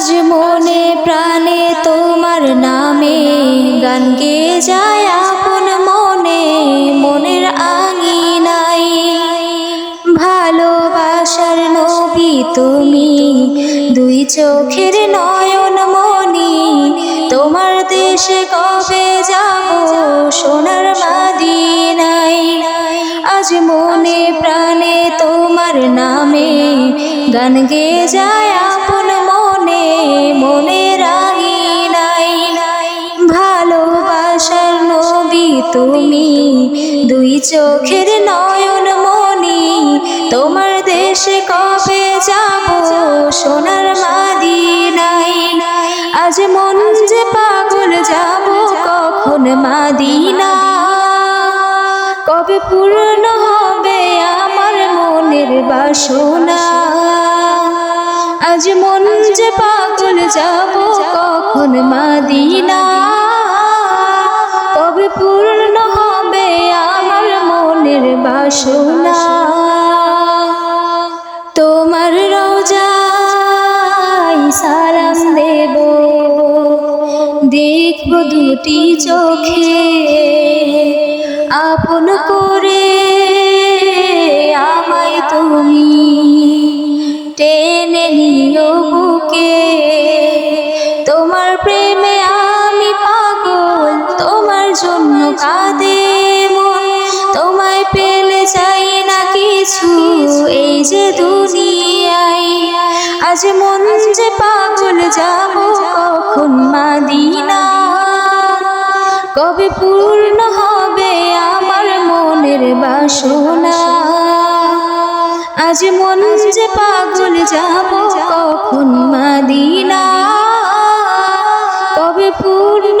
আজ মনে প্রাণে তোমার নামে গান গেয়ে যায় আপন মনে, মনের আঙিনাই ভালোবাসার নবী তুমি, দুই চোখের নয়ন মনি তোমার দেশে কবে যাব সোনার মাদিনাই আজ মনে প্রাণে তোমার নামে গান গেয়ে যায় আপন মনে মনে রাঙিনাই ভালোবাসার নবী তুমি। দুই চোখের নয়ন মনি তোমার দেশে কবে যাব সোনার মাদিনাই আজ মন যে পাগল যাব কখন মাদিনা কবে পূর্ণ হবে আমার মনের বাসনা? আজ মন যে পাগল যাব কখন মাদিনা? কবে পূর্ণ হবে আমার মনের বাসনা। তোমার রোজাই সালাম দেব। দেখব দুটি চোখে আপন করে আমায় তুমি টেনে নিও কাঁদে মন তোমায় পেলে চাই না কিছু, এই যে দুনিয়ায়। আজ মন যে পাগল যাব কখন মাদিনা কবে পূর্ণ হবে আমার মনের বাসনা। আজ মন যে পাগল যাব কখন মাদিনা কবে পূর্ণ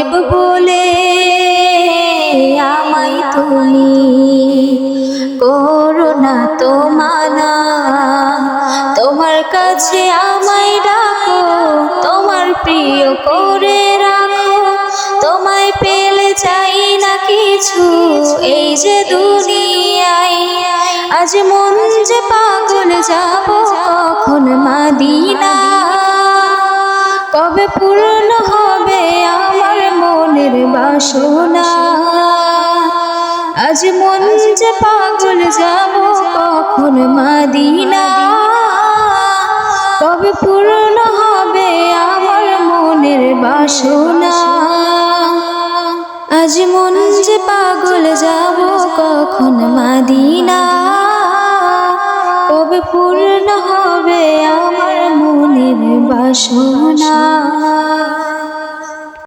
গরিব বলে আমায় তুমি করো না তো তোমার কাছে আমায় ডাকো, তোমার প্রিয় করে রাখো। তোমায় পেলে চাই না কিছু, এই যে দুনিয়ায়। আজ মন যে পাগল, যাব কখন মাদিনা। কবে পূর্ণ আমার মনের বাসনা। আজ মন যে পাগল যাব কখন মাদিনা। কবে পূর্ণ হবে আমার মনের বাসনা। আজ মন যে পাগল যাব কখন মাদিনা। কবে পূর্ণ হবে আমার মনের বাসনা।